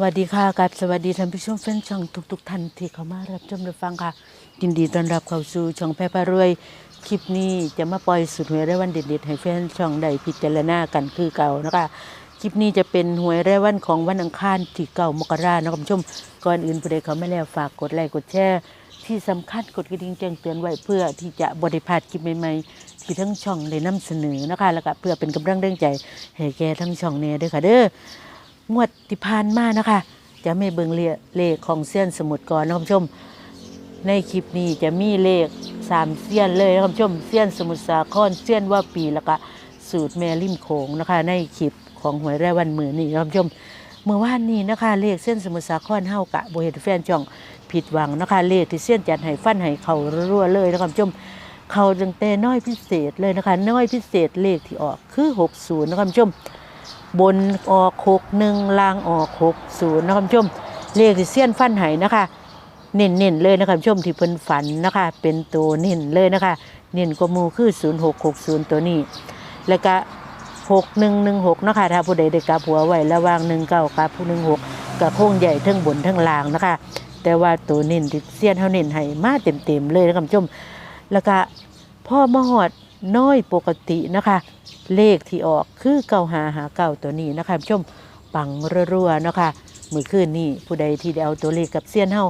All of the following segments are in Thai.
วัสดีค่ะกับสวัสดีท่านผู้ชมแฟนช่องทุกๆท่านที่เข้ามารับชมรับฟังค่ะยินดีต้อนรับเข้าสู่ช่องแพร่พารวย คลิปนี้จะมาปล่อยสุดหวยรายวันเด็ดๆให้แฟนช่องได้พิจารณากันคือเก่านะคะคลิปนี้จะเป็นหวยรายวันของวันอังคารที่เก้ามกราคนะคะคุณผู้ชมก่อนอื่นผู้ใดเขาไม่แล้วฝากกดไลค์กดแชร์ที่สำคัญกดกระดิ่งแจ้งเตือนไว้เพื่อที่จะบริพาดคลิปใหม่ๆที่ทั้งช่องได้นำเสนอนะคะแล้วก็เพื่อเป็นกำลังแรงใจให้แก่ทั้งช่องเนี่ยด้วยค่ะเด้อ งวดที่ผ่านมานะคะ จะไม่เบิงเลขของเสี้ยนสมุดก่อนนะคุณผู้ชม ในคลิปนี้จะมีเลขสามเสี้ยนเลยนะคุณผู้ชมเสี้ยนสมุทรสาครเสี้ยนว่าปีแล้วก็สูตรแม่ริมโขงนะคะ ในคลิปของหวยแรายวันมือนี่นะคุณผู้ชมเมื่อวานนี้นะคะเลขเส้นสมุทรสาครเฮากะโบเห็นแฟนจ่องผิดหวังนะคะเลขที่เส้นจัดให้ฟันให้เขารั่วเลยนะคะคุณผู้ชมเขาจังแต่น้อยพิเศษเลยนะคะ น้อยพิเศษเลขที่ออกคือ 60 นะคะคุณผู้ชม บนออกหกหนึ่งล่างออกหกศูนย์นะครับผู้ชมเลขที่เสี้ยนฟันไห้นะคะเน้นเน้นๆเลยนะคะผู้ชมที่เพิ่นฝันนะคะ เป็นตัวเน้นเลยนะคะเน้นกว่ามูคือศูนย์หกหกศูนย์ตัวนี้ แล้วก็หกหนึ่งหนึ่งหกนะคะถ้าผู้ใดได้กลับหัวไว้ระว่างหนึ่งเก้ากับผู้หนึ่งหกกับโค้งใหญ่ทั้งบนทั้งล่างนะคะ แต่ว่าตัวเน้นที่เสี้ยนเขาเน้นให้มาเต็มเต็มๆเลยนะคะผู้ชมแล้วก็พ่อมาหอด น้อยปกตินะคะ เลขที่ออกคือเก้าหาหาเก้าตัวนี้นะคะผู้ชมปังรัวๆนะคะมือคืนนี้ผู้ใดที่ได้เอาตัวเลขกับเซียนเฮา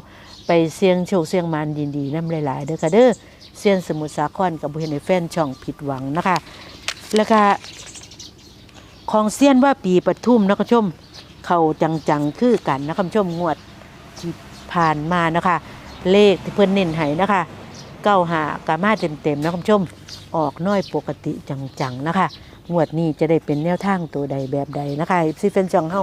ไปเสียงโชคเสียงมานยินดีน้ำหลายๆเด้อค่ะเด้อเซียนสมุทรสาครกับบุเห็นในแฟนช่องผิดหวังนะคะ แล้วก็ของเซียนว่าปีปทุมนะคุณชม เขาจังๆคือกันนะคุณชมงวดที่ผ่านมานะคะ เลขที่เพิ่นเน้นให้นะคะ เก้าหากามาเต็มๆนะคุณผู้ชมออกน้อยปกติจังๆนะคะงวดนี้จะได้เป็นแนวทางตัวใดแบบใดนะคะซีเฟนจองเฮา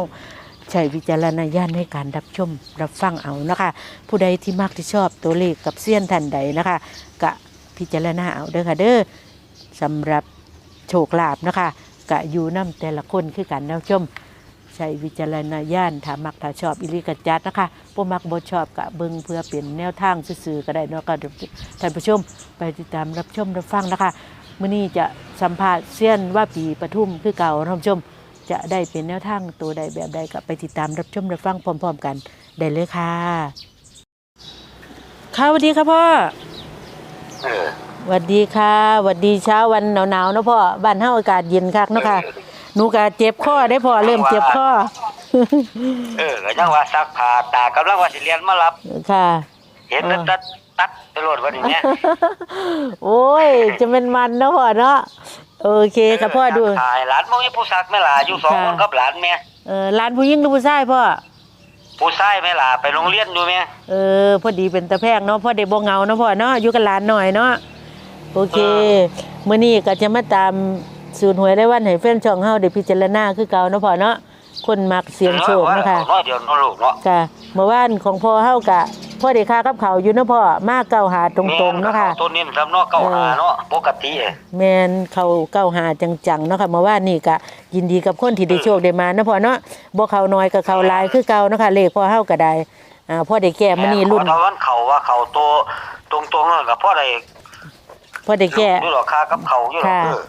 ใช้วิจารณญาณในการรับชมรับฟังเอานะคะ ผู้ใดที่มักที่ชอบตัวเลขกับเสี้ยนทันใดนะคะกะพิจารณาเอาเด้อค่ะเด้อสำหรับโชคลาภนะคะกะอยู่น้ำแต่ละคนคือกันนะคุณผู้ชม ใช้วิจารณญาณถ้ามักถ้าชอบอิริกจัดนะคะบ่มักบ่ชอบกะเบิ่งเพื่อเป็นแนวทางซื่อๆก็ได้เนาะก็ท่านผู้ชมไปติดตามรับชมรับฟังนะคะมื้อนี้จะสัมภาษณ์เซียนว่าปีปทุมคือเก่าท่านผู้ชมจะได้เป็นแนวทางตัวใดแบบใดก็ไปติดตามรับชมรับฟังพร้อม ๆ กันได้เลยค่ะค่ะสวัสดีค่ะพ่อเออสวัสดีค่ะสวัสดีเช้าวันหนาวๆเนาะพ่อบ้านเฮาอากาศเย็นคักเนาะค่ะ หนูก็เจ็บคอได้พ่อเริ่มเจ็บคอเออก็ยังว่าซักผ้าตากำลังว่าสิเรียนมารับ ค่ะ เห็นเออตัดตัดไปโหลดวันนี้เนี่ยโอ้ย จะเป็นมันเนาะพ่อเนาะโอเคค่ะพ่อดูถ่ายหลานบ่มีผู้ซักแม่ล่ะอยู่สองค่ะคนกับหลานแม่เออร้านผู้หญิงหรือผู้ชายพ่อผู้ชายแม่ล่ะไปโรงเรียนอยู่แม่เออพอดีเป็นตะแพงเนาะพ่อเด็กบ่เหงาเนาะพ่อเนาะอยู่กับหลานหน่อยเนาะโอเคมื้อนี้ก็จะมาตาม สูตรหวยได้วันให้แฟนช่องเฮาได้พิจารณาคือเก่าเนาะพ่อเนาะคนมักเสียงโชคนะคะเนาะเดี๋ยวเนาะลูกเนาะค่ะเมื่อวานของพ่อเฮากะพ่อได้ค่ากับเขาวอยู่เนาะพ่อมาเก้าหาตรงๆเนาะค่ะตัวนี้สำเนาะเก้าหาเนาะปกติเอ้แมนเขาเก้าหาจังๆเนาะค่ะเมื่อวานนี่กะยินดีกับคนที่ได้โชคได้มาเนาะพ่อเนาะบ่เขาน้อยกับเขาหลายคือเก่าเนาะค่ะเลขพ่อเฮาก็ได้อ่าพ่อได้แก้มื้อนี้รุ่นขอตะวันเขาว่าเขาโตตรงๆแล้วก็พอได้พ่อได้แก้อยู่หรอกค่ากับเขาอยู่หรอกค่ะเออ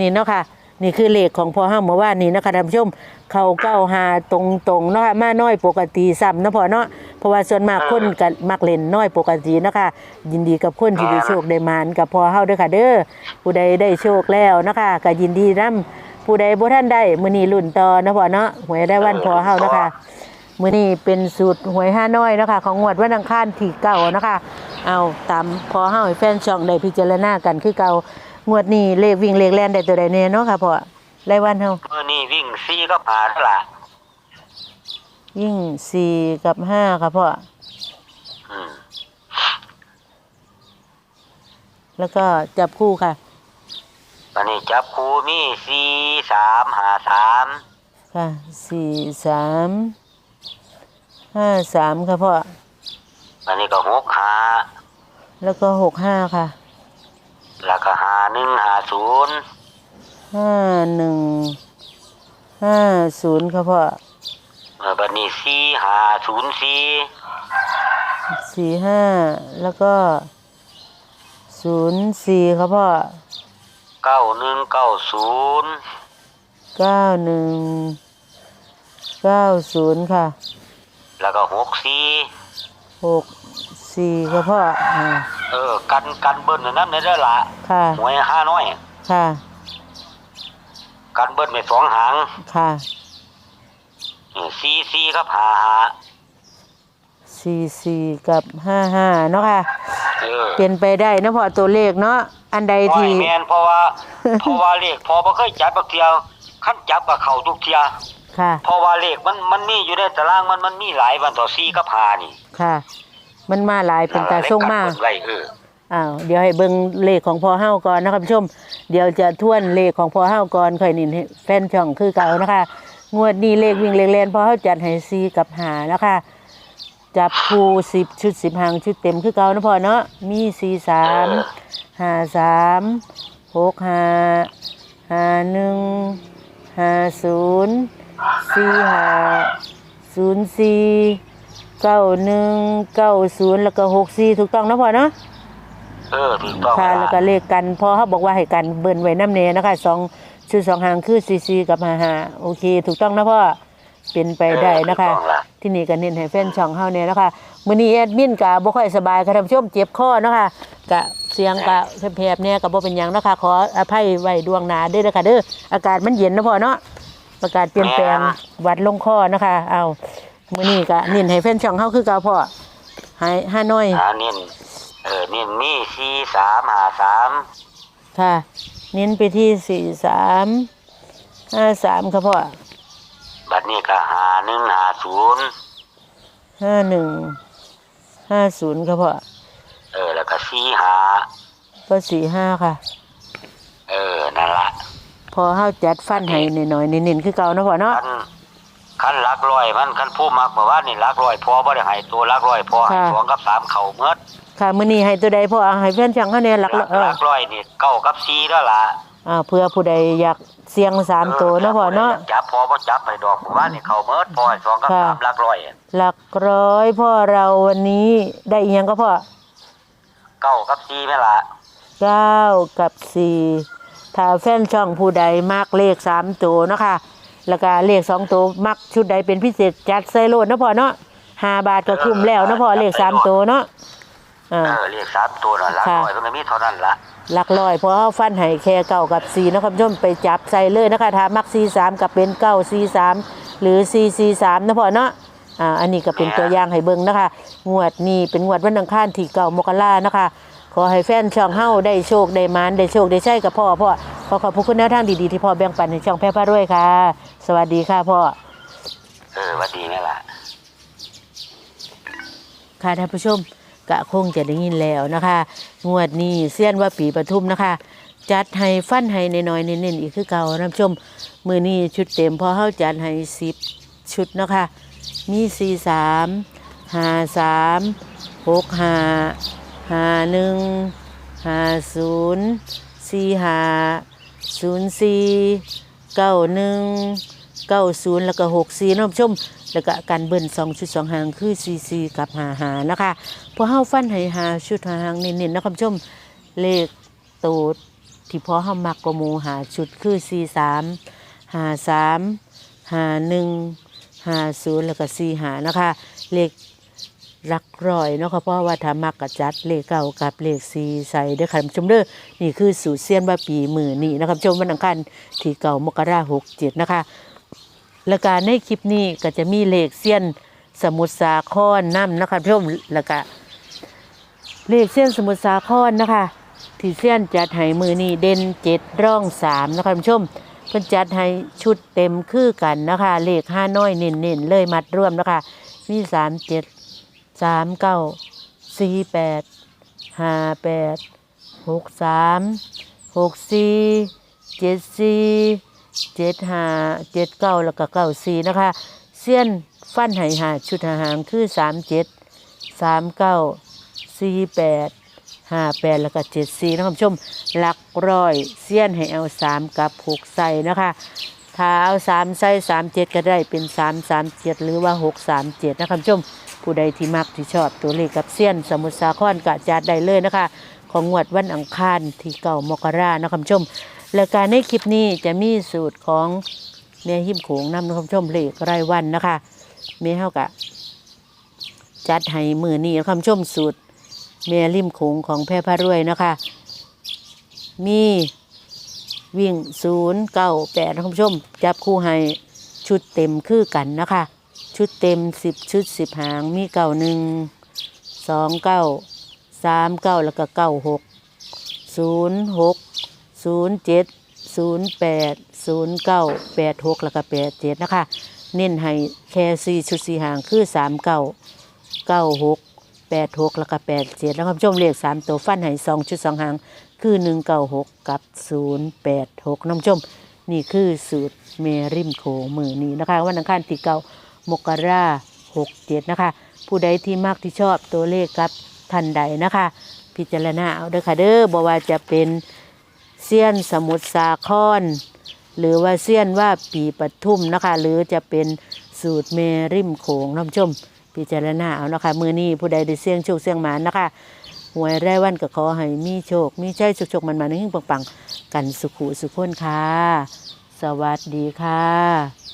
นี่เนาะค่ะ นี่คือเลขของพ่อห้าเมื่อวานนี้นะคะท่านผู้ชม เขาเก้าหาตรงๆเนาะค่ะมาน้อยปกติซ้ำเนาะพ่อเนาะเพราะว่าส่วนมากคนก็มักเล่นน้อยปกติเนาะคะยินดีกับคนที่ได้โชคได้มานกับพ่อเฮาเด้อค่ะ เด้อผู้ใดได้โชคแล้วนะคะก็ยินดีนํผู้ใดบ่ทันได้มื้อนี้รุ่นต่อเนาะพ่อเนาะหวยได้วันพ่อเฮานะคะมื้อนี้เป็นสูตรหวยห้าน้อยเนาะคะของงวดวันอังคารที่เก้านะคะเอาตามพ่อเฮาให้แฟนช่องได้พิจารณากันคือเก่า งวดนี้เลขวิ่งเลขแล่นได้ตัวใดแน่เนาะค่ะพ่อรายวันเฮามื้อนี้วิ่งซี่กับหาเท่าล่ะยิ่งสี่กับห้าค่ะพ่ออืมแล้วก็จับคู่ค่ะวันนี้จับครูมีสี่สามหาสามค่ะสี่สามห้าสามค่ะพ่อวันนี้ก็หกหาแล้วก็หกห้าค่ะ แล้วก็หาหนึ่งหาศูนย์ห้าหนึ่งห้าศูนย์ค่ะพ่อเออวันนี้สี่หาศูนย์สี่สี่ห้าแล้วก็ศูนย์สี่ค่ะพ่อเก้าหนึ่งเก้าศูนย์เก้าหนึ่งเก้าศูนย์ค่ะ แล้วก็หกสี่หก สี่ค่ะพ่ออ่าเออ กันกันเบิ้ลในนั้นในเด้อละค่ะ หวยห้าน้อย ค่ะ กันเบิ้ลไปสองหางค่ะสี่สี่ครับหาหาสี่สี่กับห้าห้าเนาะค่ะ เออเป็นไปได้นะพ่อตัวเลขเนาะอันใดพ่อที่ให้แมนเพราะว่า เพราะว่าเลขพอบ่เคยจับบักเทียวขั้นจับกับเขาทุกเทียค่ะ เพราะว่าเลขมันมันมีอยู่ในตารางมันมันมีหลายวันต่อสี่กับหานี่ ค่ะ มันมาหลายเป็นตาส่งมากเลขกันเบิ่ไว้เอออ้าวเดี๋ยวให้เบิ่งเลขของพ่อเฮาก่อนนะครับผู้ชม เดี๋ยวจะทวนเลขของพ่อเฮาก่อนค่อยนินให้แฟนช่องคือเก่านะคะ งวดนี้เลขวิ่งเลขเล่นพ่อเฮาจัดให้ซีกับหานะคะจับคู่สิบชุดสิบหางชุดเต็มคือเก่านะพ่อเนาะมีสี่สามห้าสามหกห้าห้าหนึ่งห้าศูนย์สี่ห้าศูนย์สี่ เก้าหนึ่งเก้าศูนย์แล้วก็หกสี่ถูกต้องนะพ่อเนาะเออถูกต้องค่ะแล้วก็เลขกันพอเขาบอกว่าให้กันเบิ่นไว้น้ำเนนะคะสองชื่อสองหางคือซีซีกับหาหาโอเค ถูกต้องนะพ่อเป็นไปได้นะคะเออถูกต้องล่ที่นี่ก็เน้นให้แฟนช่องเฮาเนี่ยนะคะมื้อนี้แอดมินกะบ่ค่อยสบายค่ะท่านผู้ชมเจ็บคอเนาะคะกะเสียงกะแผบๆเนี่ยก็บ่เป็นหยังเนาะคะขออภัยไว้ดวงหน้าเด้อนะคะเด้ออากาศมันเย็นนะพ่อเนาะอากาศเปลี่ยนแปลงหวัดลงคอนะคะเอา มื้อนี้ก็เน้นให้แฟนช่องเฮาคือเก่าพ่อให้ห้าน้อยหาเน้นเออเน้นมีสี่สามหาสามค่ะ เน้นไปที่สี่สามห้าสามค่ะพ่อบัดนี้ก็หาหนึ่งหาศูนย์ห้าหนึ่งห้าศูนย์ค่ะพ่อเออแล้วก็สี่หาก็สี่ห้าค่ะ เออนั่นละพอเฮาจัดฟันให้หน่อยๆเน้นๆคือเก่าเนาะพ่อเนาะคัน คันหลักร้อยมันคันผู้มักเมื่อวานนี่หลักร้อยพอบ่ได้ให้ตัวหลักร้อยพอให้ค่ะ สองกับสามเข่าเมื่อค่ะมื้อนี้ให้ตัวใดพ่อเอาให้เพื่อนช่างเฮาเนี่ยหลักหลักเอหอลักร้อยนี่เก้ากับสี่แล้วล่ะอ่าเพื่อผู้ใดอยากเสี่ยงสามตัวเนาะพ่อเนาะ จับพอบ่จับไปดอกเมื่อวานนี่เข่าเมื่อพอให้สองกับค่ะ สามหลักร้อยหลักร้อยพ่อเราวันนี้ได้อีหยังก็พ่อเก้ากับสี่แม่นล่ะเก้ากับสี่ถ้าแฟนช่องผู้ใดมักเลขสามตัวเนาะค่ะ แล้วก็เลขสองตัวมักชุดใดเป็นพิเศษจัดใส่โลดเนาะพ่อเนาะห้าบาทก็คุ้มแล้วเนาะพ่อเลขสามตัวเนาะอ่า เออเรียกสามตัวน่ะหลักค่ะ ร้อยมันก็มีเท่านั้นล่ะหลักร้อยเพราะเขาฟันให้แค่เก้ากับสี่นะครับผู้ชมไปจับใส่เลยนะคะถ้ามักสี่สามกับเป็นเก้าสี่สามหรือสี่สี่สามนะพ่อเนาะอ่าอันนี้ก็เป็นตัวอย่างให้เบิ่งนะคะ งวดนี้เป็นงวดวันอังคารที่เก้ามกรานะคะ ขอให้แฟนช่องเฮาได้โชคได้หมานได้โชคได้ใช้กับพ่อพ่อขอขอบพระคุณแนวทางดีๆที่พ่อแบ่งปันในช่องแพร่พระรวยค่ะ สวัสดีค่ะพ่อ เออว่าดีแม่ล่ะค่ะท่านผู้ชมกะคงจะได้ยินแล้วนะคะ งวดนี้เสี้ยนว่าปีปทุมนะคะ จัดให้ฟันให้น้อยๆเน้นๆอีกคือเก่าท่านผู้ชม มือนี้ชุดเต็มพอเข้าจัดให้สิบชุดนะคะ มีสี่สามห้าสามหกห้าห้าหนึ่งห้าศูนย์สี่ห้าศูนย์สี่เก้าหนึ่ง เก้าศูนย์แล้วก็หกสี่นผู้ชม แล้วก็การเบิ้ลสองชุดสองหางคือซีซีกับหาหานะคะพอเฮาฟันให้หาชุดหาหางเน้นๆนะคุณผู้ชมเลขตูดที่พอเฮามักกว่าหมูหาชุดคือซีสามหาสามหาหนึ่งหาศูนย์แล้วก็ซีหานะคะเลขหลักรอยเนาะค่ะเพราะว่าถ้ามักกะจัดเลขเก่ากับเลขซีใส่ด้อค่ะชมเด้อนี่คือสูตรเซียนว่าปีมือนี่นะครับชมวันอังคารที่เก่ามกราหกเจ็ดนะคะ แล้วก็ในคลิปนี้ก็จะมีเลขเสี้ยนสมุทรสาครน้ำนะคะท่านผู้ชมแล้วก็เลขเสี้ยนสมุทรสาครนะคะ ที่เสี้ยนจัดให้มือนี้เด่นเจ็ดร่องสามนะคะท่านผู้ชมเพิ่นจัดให้ชุดเต็มคือกันนะคะ เลขห้าน้อยเน้นๆเลยมัดร่วมนะคะมีสามเจ็ดสามเก้าสี่แปดห้าแปดหกสามหกสี่เจ็ดสี่ เจ็ดห้าเจ็ดเก้าแล้วก็เก้าสี่นะคะเสี้ยนฟันไหหาชุดหาหางคือสามเจ็ดสามเก้าสี่แปดห้าแปดแล้วก็เจ็ดสี่นะครับชมหลักร้อยเสี้ยนให้เอาสามกับหกใส่นะคะถ้าเอาสามใส่สามเจ็ดก็ได้เป็นสามสามเจ็ดหรือว่าหกสามเจ็ดนะครับชมผู้ใดที่มักที่ชอบตัวเลขกับเสี้ยนสมุทรสาครกะจัดได้เลยนะคะ ของงวดวันอังคารที่เก่ามกรานะครับชม และการในคลิปนี้จะมีสูตรของแม่หิมโขงนำท่านผู้ชมเลขรายวันนะคะแม่เฮากะจัดให้มือนี้ท่านผู้ชมสูตรแม่ริมโขงของแพร่พารวยนะคะ มีวิ่งศูนย์เก้าแปดท่านผู้ชม จับคู่ให้ชุดเต็มคือกันนะคะ ชุดเต็มสิบชุดสิบหางมีเก้าหนึ่งสองเก้าสามเก้าแล้วก็เก้าหกศูนย์หก ศูนย์เจ็ดศูนย์แปดศูนย์เก้าแปดหกแล้วก็แปดเจ็ดนะคะ เน้นให้แค่สี่ชุดสี่หางคือสามเก้าเก้าหกแปดหกแล้วก็แปดเจ็ดแล้วคุณผู้ชมเลขสามตัวฟันให้สองชุดสองหาง คือหนึ่งเก้าหกกับศูนย์แปดหกน้องผู้ชม นี่คือสูตรเมริมโขงมือนี้นะคะ วันอังคารที่เก้ามกราหกเจ็ดนะคะ ผู้ใดที่มากที่ชอบตัวเลขครับท่านใดนะคะ พิจารณาเอาเด้อค่ะเด้อบอกว่าจะเป็น เซียนสมุทรสาคร หรือว่าเซียนว่าปีปทุมนะคะ หรือจะเป็นสูตรเมริมโขงน้องผู้ชม พิจารณาเอานะคะ มือนี้ผู้ใดได้เสี่ยงโชคเสี่ยงหมานนะคะหวยไร่วันก็ขอให้มีโชค มีใช่สุขๆมันมาในหิ้งปังๆ กันสุขุสุขคนค่ะ สวัสดีค่ะ